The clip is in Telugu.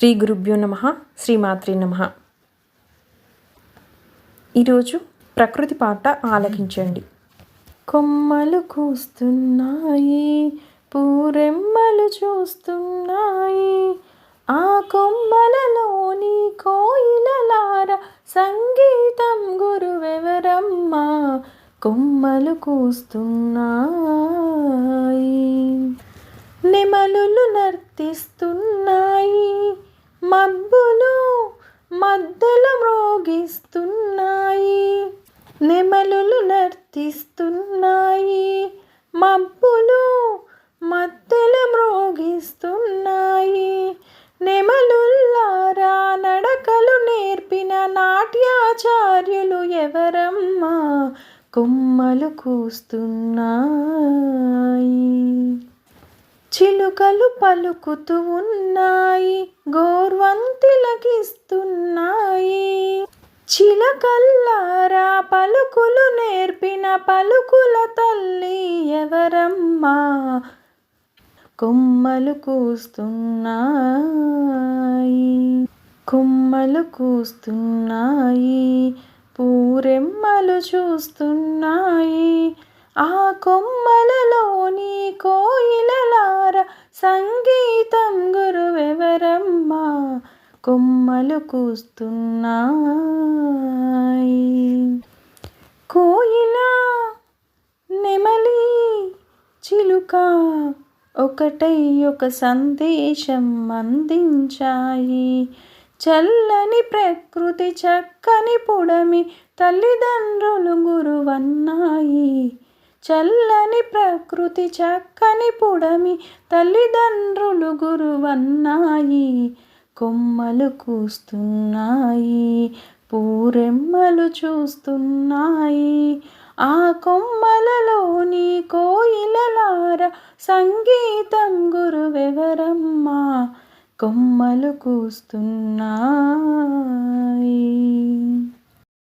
శ్రీ గురుభ్యో నమ శ్రీమాత్రి నమ. ఈరోజు ప్రకృతి పాట ఆలకించండి. కొమ్మలు కూస్తున్నాయి పూరెమ్మలు చూస్తున్నాయి. ఆ కొమ్మలలోని కోయిలలార సంగీతం గురువెవరమ్మా? కొమ్మలు కూస్తున్నాయి. నెమలులు నర్తిస్తున్న మబ్బులు మద్దెలు మ్రోగిస్తున్నాయి నెమలులు నర్తిస్తున్నాయి మబ్బులు మద్దెల మ్రోగిస్తున్నాయి నెమలుల్లారా నడకలు నేర్పిన నాట్యాచార్యులు ఎవరమ్మా కొమ్మలు కూస్తున్నాయి. చిలుకలు పలుకుతూ ఉన్నాయి గోర్వంతిలకిస్తున్నాయి చిలకల్లారా పలుకులు నేర్పిన పలుకుల తల్లి ఎవరమ్మా? కొమ్మలు కూస్తున్నాయి కొమ్మలు కూస్తున్నాయి పూరెమ్మలు చూస్తున్నాయి. ఆ కొమ్మలలోని కోయిలలార సంగీతం కొమ్మలు కూస్తున్నాయి. కోయిల నెమలి చిలుక ఒకటై ఒక సందేశం అందించాయి. చల్లని ప్రకృతి చక్కని పుడమి తల్లిదండ్రులు గురువన్నాయి. చల్లని ప్రకృతి చక్కని పుడమి తల్లిదండ్రులు గురువన్నాయి. కొమ్మలు కూస్తున్నాయి పూరెమ్మలు చూస్తున్నాయి. ఆ కొమ్మలలోని కోయిలలార సంగీతం గురువెవరమ్మా? కొమ్మలు కూస్తున్నాయి.